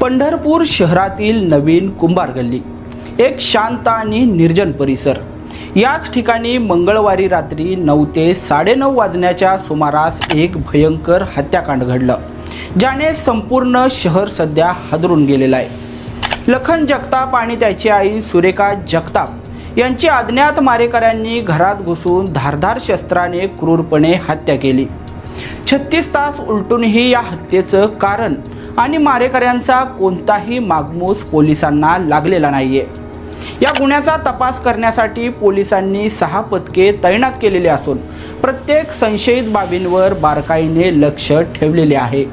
पंढरपूर शहरातील नवीन कुंभार गल्ली एक शांत आणि निर्जन परिसर. याच ठिकाणी मंगळवारी रात्री नऊ ते साडेनऊ वाजण्याच्या सुमारास एक भयंकर हत्याकांड घडलं ज्याने संपूर्ण शहर सध्या हादरून गेलेलं आहे. लखन जगताप आणि त्याची आई सुरेखा जगताप यांची अज्ञात मारेकऱ्यांनी घरात घुसून धारधार शस्त्राने क्रूरपणे हत्या केली. छत्तीस तास उलटूनही या हत्येचं कारण आणि मारेकऱ्यांचा कोणताही मागमूस पोलिसांना लागलेला नाहीये. या गुन्ह्याचा तपास करण्यासाठी पोलिसांनी सहा पथके तैनात केलेली असून प्रत्येक संशयित बाबींवर बारकाईने लक्ष ठेवलेले आहे.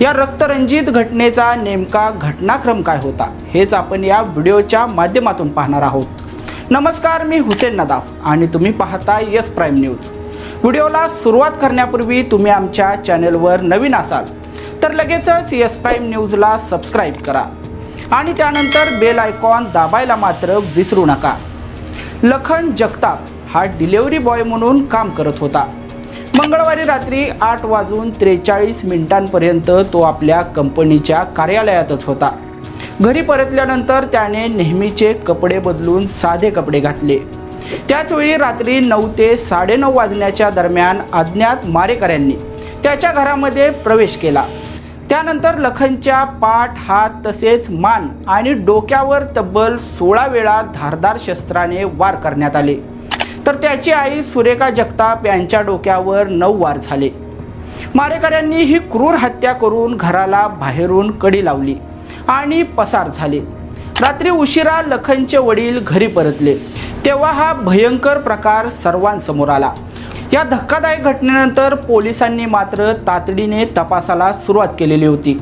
या रक्तरंजित घटनेचा नेमका घटनाक्रम काय होता हेच आपण या व्हिडिओच्या माध्यमातून पाहणार आहोत. नमस्कार मी हुसेन नदाफ आणि तुम्ही पाहता यस प्राईम न्यूज. व्हिडिओला सुरुवात करण्यापूर्वी तुम्ही आमच्या चॅनलवर नवीन असाल तर लगेचच यस प्राईम न्यूजला सबस्क्राईब करा. आणि त्यानंतर बेल आयकॉन दाबायला मात्र विसरू नका. लखन जगताप हा डिलेवरी बॉय म्हणून काम करत होता. मंगळवारी रात्री आठ वाजून त्रेचाळीस मिनिटांपर्यंत तो आपल्या कंपनीच्या कार्यालयातच होता. घरी परतल्यानंतर त्याने नेहमीचे कपडे बदलून साधे कपडे घातले. त्याचवेळी रात्री नऊ ते साडेनऊ वाजण्याच्या दरम्यान अज्ञात मारेकऱ्यांनी त्याच्या घरामध्ये प्रवेश केला. त्यानंतर लखनच्या पाठ हात तसेच मान आणि डोक्यावर तब्बल सोळा वेळा धारदार शस्त्राने वार करण्यात आले. तर त्याची आई सुरेखा जगताप यांच्या डोक्यावर नऊ वार झाले. मारेकऱ्यांनी ही क्रूर हत्या करून घराला बाहेरून कडी लावली आणि पसार झाले. रात्री उशिरा लखनचे वडील घरी परतले. तेव्हा हा भयंकर प्रकार सर्वांसमोर आला. या धक्कादायक घटनेनंतर पोलिसांनी मात्र तातडीने तपासाला सुरुवात केलेली होती.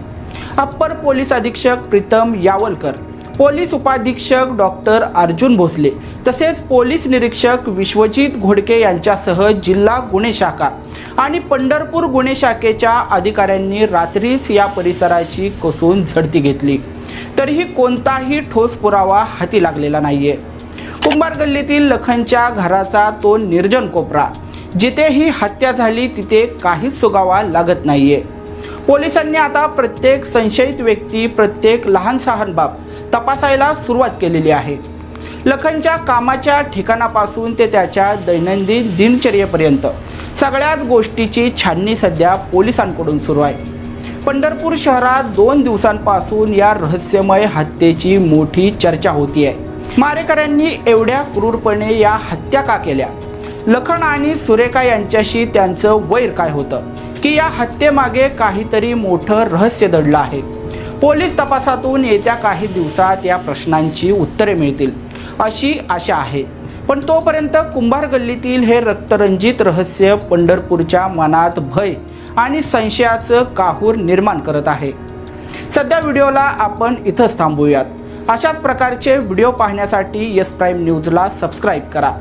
अप्पर पोलीस अधीक्षक प्रीतम यावलकर पोलीस उपाधीक्षक डॉक्टर अर्जुन भोसले तसेच पोलीस निरीक्षक विश्वजित घोडके यांच्यासह जिल्हा गुन्हे शाखा आणि पंढरपूर गुन्हे शाखेच्या अधिकाऱ्यांनी रात्रीच या परिसराची कसून झडती घेतली. तरीही कोणताही ठोस पुरावा हाती लागलेला नाहीये. कुंभार गल्लीतील लखनच्या घराचा तो निर्जन कोपरा जिथे ही हत्या झाली तिथे काहीच सुगावा लागत नाहीये. पोलिसांनी आता प्रत्येक संशयित व्यक्ती प्रत्येक लहान सहान बाब तपासायला सुरुवात केलेली आहे. लखनच्या कामाच्या ठिकाणापासून ते त्याच्या दैनंदिन दिनचर्येपर्यंत सगळ्याच गोष्टीची छाननी सध्या पोलिसांकडून सुरू आहे. पंढरपूर शहरात दोन दिवसांपासून या रहस्यमय हत्येची मोठी चर्चा होती आहे मारेकऱ्यांनी एवढ्या क्रूरपणे या हत्या का केल्या? लखन आणि सुरेखा यांच्याशी त्यांचं वैर काय होतं? की या हत्येमागे काहीतरी मोठं रहस्य दडलं आहे. पोलीस तपासातून येत्या काही दिवसात या प्रश्नांची उत्तरे मिळतील अशी आशा आहे. पण तोपर्यंत कुंभार गल्लीतील हे रक्तरंजित रहस्य पंढरपूरच्या मनात भय आणि संशयाचं काहूर निर्माण करत आहे. सध्या व्हिडिओला आपण इथंच थांबूयात. अशाच प्रकारचे व्हिडिओ पाहण्यासाठी यस प्राईम न्यूजला सबस्क्राईब करा.